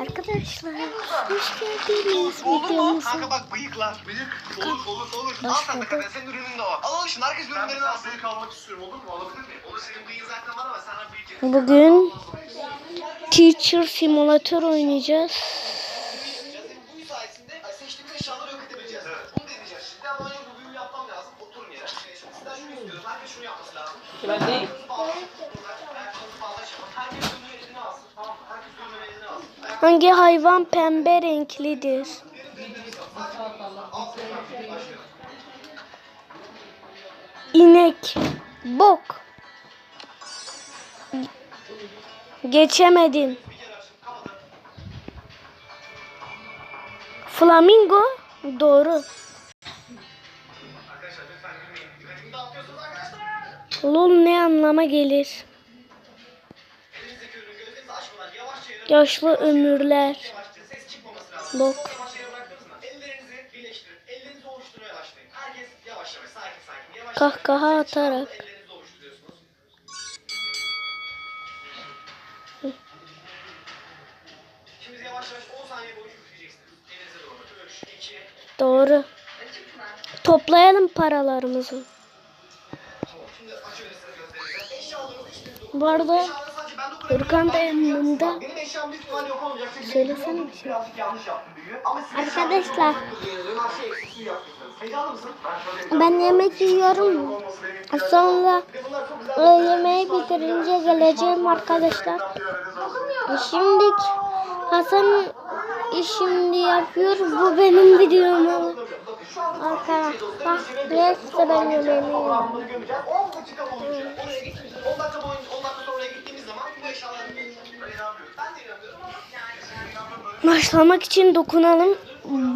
Arkadaşlar hoş geldiniz Olur mu? videomuza. Kanka bak bıyıklar. Bıyık. Olur olur olur. Al sen de kadar. Senin ürünün de o. Al al şimdi herkes ürünlerini alsın. bıyık almak istiyorum olur mu? Alabilir miyim? Olur senin bıyığın zaten var ama sana bıyık. Bugün Teacher Simulator oynayacağız. Ben değil. Herkes ürünün elini alsın. Tamam mı? Herkes ürünün elini alsın. Hangi hayvan pembe renklidir? İnek. Bok. Geçemedin. Flamingo. Doğru. Lol ne anlama gelir? Sakin sakin. Yavaş Kahkaha atarak. Ellerinizi ovuşturuyorsunuz. Şimdi yavaş yavaş 10 saniye boyunca üfleyeceksiniz. Elinize doğru. 3, 2, Doğru. Toplayalım paralarımızı. Bu arada Ben. Furkan da yanımda. Söylesene bir şey. Arkadaşlar. Şey eksiksiz yapıyorsunuz. Heyecanlı mısın? Ben yemek yiyorum. Sonra e, yemeği bitirince geleceğim arkadaşlar. E, Şimdi Hasan şimdi yapıyor. Bu benim videom. Arkadaşlar neyse ben yemeğimi yiyorum. Bunları gömeceğiz. 10 dakika boyunca oraya gittiğimiz 10 dakika boyunca 10 dakika sonra Başlamak için dokunalım.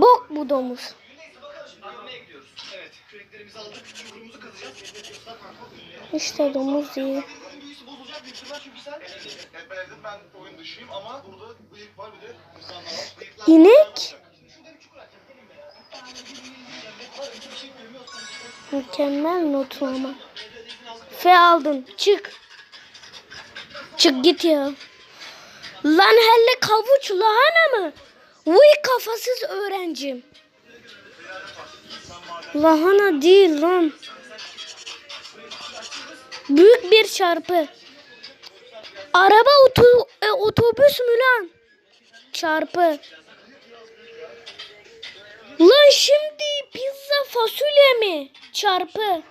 Bok bu domuz. İşte domuz ama. Bıyıklar İnek mükemmel notlama. F aldın. Çık. Çık git ya. Lan helle kavuç lahana mı? Uy kafasız öğrencim. Lahana değil lan. Büyük bir çarpı. Araba oto, e, otobüs mü lan? Çarpı. Lan şimdi pizza fasulye mi? Çarpı.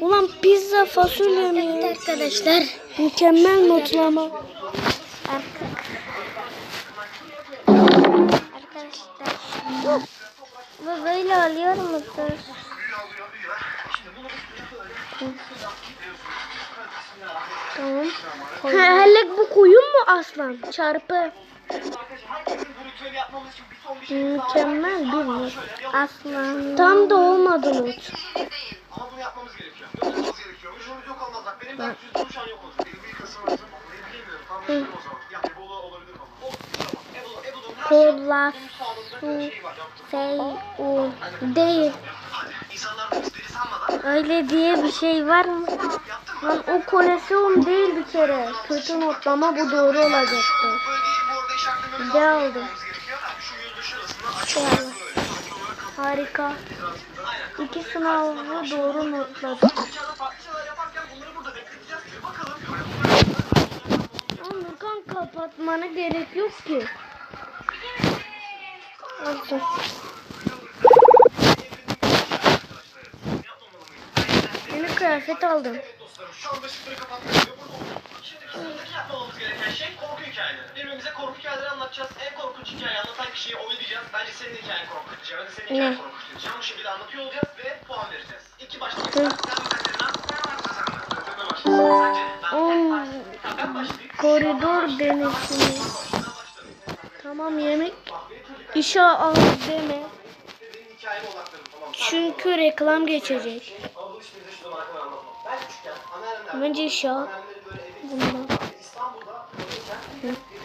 Ulan pizza fasulye mi? Evet arkadaşlar. Mükemmel notlama. Arkadaşlar. Bu böyle oluyor mudur? Tamam. Hele bu koyun mu aslan? Çarpı. Şey. Mükemmel bir not. Aslan. Tam da olmadı not. Ama bunu yapmamız gerekiyor. Yapmamız gerekiyor. Ucumuz yok olmaz. Bak benim belki yüzüm şu an yok olacak. Benim bir kasım var. Benim bilmiyorum. Tam bilmiyorum o zaman. Ya Ebola olabilir ama. Şey Kola şey. Şey o değil. Öyle diye bir şey var mı? Lan o koleksiyon değil bir kere. Kötü notlama bu doğru olacaktı. Ne oldu? Kapatın. Harika. İki sınavı doğru notladı. Dışarıda farklı şeyler yaparken bunları burada bekleteceğiz. Bir bakalım. Lan Nurkan kapatmana gerek yok ki. Olsun. Yeni kıyafet aldım. Şu anda. Burada olduk. Şimdi bizim yapmamamız gereken şey korku anlatacağız. En korkunç hikayeyi anlatan kişiyi oylayacağız. Bence senin hikayen korkunç diyeceğim. Hadi senin hikayen korkunç diyeceğim. Bu şekilde anlatıyor olacağız ve puan vereceğiz. İki başlamak ister. Sen mi Katerina? Sen mi başlasın? Sence? Ben, ben başlayayım. koridor başlarım. Tamam yemek. İşe al deme. Çünkü reklam geçecek. Bence işe al. Bundan. Kalırken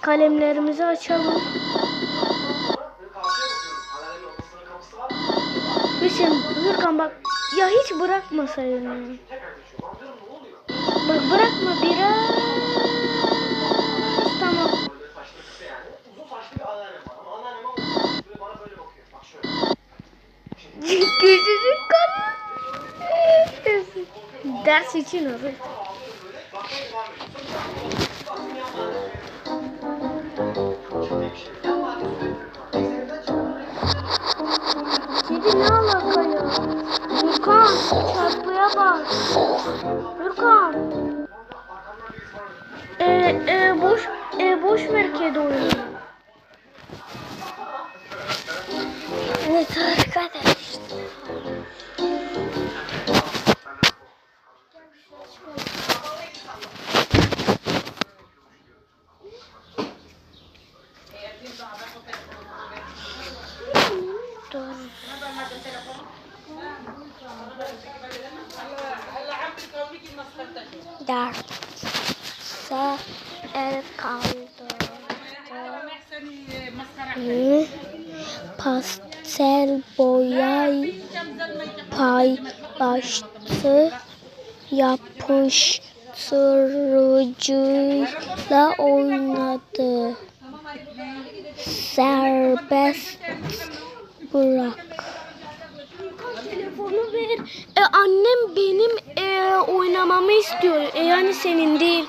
Kalemlerimizi açalım. Hüseyin Hürkan bak ya hiç bırakmasaydın? Bak bırakma biraz. Tamam. Böyle saçlı kısa yani. Uzun Kedi ne alaka ya? Gürkan çarpıya bak. Var. E, e, boş e, boş ver kedi oyunu. Evet arkadaşlar. Dur. Derse el kaldırdı. Pastel boyay paylaştı. Yapıştırıcıyla oynadı. Serbest bırak. Telefonu ver. E, annem benim e, oynamamı istiyor. E, yani senin değil.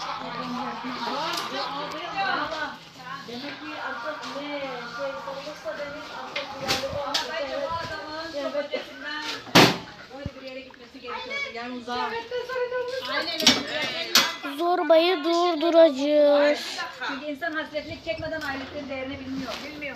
Zorbayı durduracağız. Çünkü insan hasretlik çekmeden ailesinin değerini bilmiyor. Bilmiyor.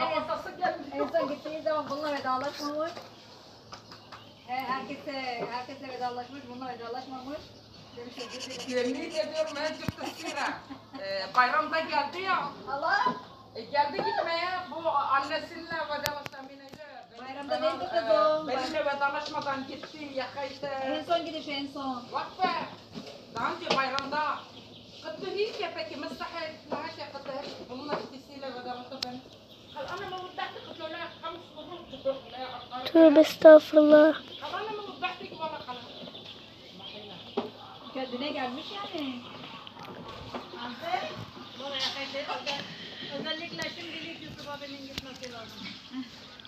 Anne en son, en son gittiği zaman bununla vedalaşmamış. He, herkese, herkese vedalaşmış, bununla vedalaşmamış. Yemin ediyorum ben çok tasvira. Ee, bayramda geldi ya. Allah. E, geldi gitmeye bu annesiyle vedalaşan binece. Bayramda ben de kızım. Benimle vedalaşmadan gitti yaka işte. En son gidiş en son. Bak be. Daha önce bayramda. Kıttı hiç ya peki. Mısrahe. Maaş ya kıttı. Bununla ikisiyle vedalaştı ben. Tövbe estağfurullah. Kendine gelmiş yani. Özellikle şimdilik Yusuf abinin gitmesi lazım.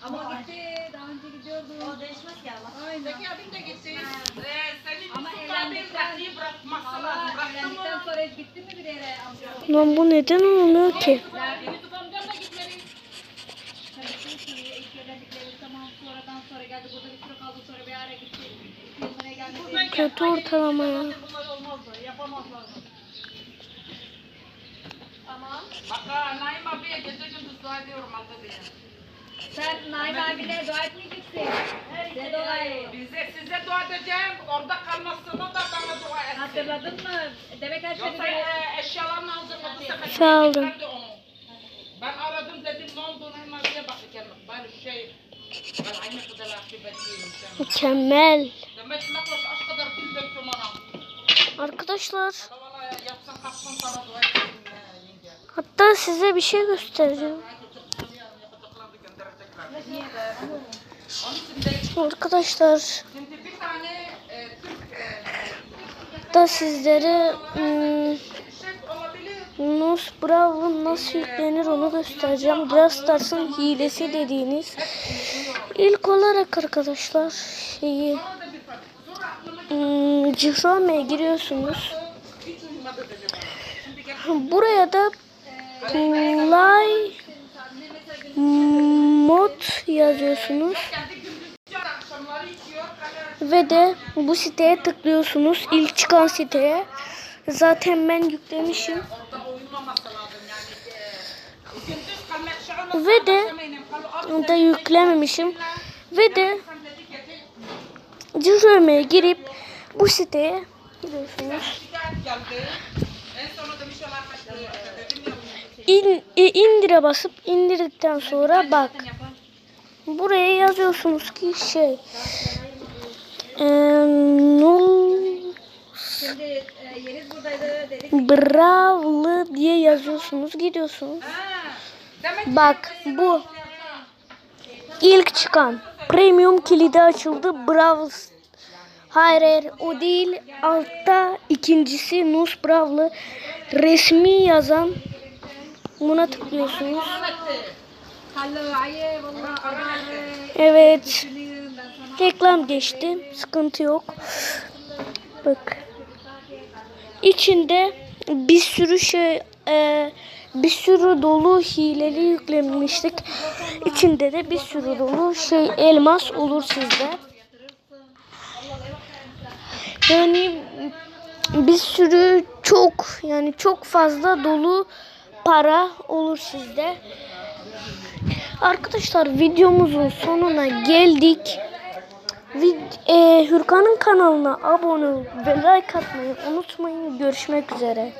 Ama gitti. Daha önce gidiyordu. O değişmez ki Allah. Aynen. Peki abim de gitti. Ee, senin Ama evlendikten, bırakması lazım. Bıraktı mı? Evlendikten sonra gitti mi bir yere amca? Lan bu neden olmuyor ki? Evlendikleri zaman sonradan sonra geldi. Burada bir süre kaldı sonra bir ara gitti. Buraya gelmedi. Kötü ortalama ya. Bunlar olmazdı, yapamazlardı. Tamam. Bak ha, Naim abiye gece gündüz dua ediyorum Allah diye Sen Naim abine dua etmeyeceksin. Ne duayı? Bize size dua edeceğim orada kalmasını da bana dua etsin Hatırladın mı? Demek her şeyi Yoksa e, eşyalarını sefer. Sağ olun. Ya yenge. hatta size bir şey göstereceğim. Arkadaşlar da sizlere hmm, şef olabilir. Nus Bravo nasıl yüklenir onu göstereceğim. Brawl Stars'ın hilesi dediğiniz İlk olarak arkadaşlar şeyi ıı, giriyorsunuz. Buraya da Play Mod yazıyorsunuz. Ve de bu siteye tıklıyorsunuz. ilk çıkan siteye. Zaten ben yüklemişim. Ve de da yüklememişim. Ve de Cüzöme'ye girip bu siteye giriyorsunuz. İn, e, indire basıp indirdikten sonra bak. Buraya yazıyorsunuz ki şey. E, nul. Bravlı diye yazıyorsunuz. Gidiyorsunuz. Bak bu ilk çıkan premium kilidi açıldı. Bravo. Hayır hayır o değil. Altta ikincisi Nus Bravlı resmi yazan buna tıklıyorsunuz. Evet. Reklam geçti. Sıkıntı yok. Bak. İçinde bir sürü şey e, bir sürü dolu hileli yüklemiştik. İçinde de bir sürü dolu şey elmas olur sizde. Yani bir sürü çok yani çok fazla dolu para olur sizde. Arkadaşlar videomuzun sonuna geldik. Vid- e, Hürkan'ın kanalına abone ve like atmayı unutmayın. Görüşmek üzere.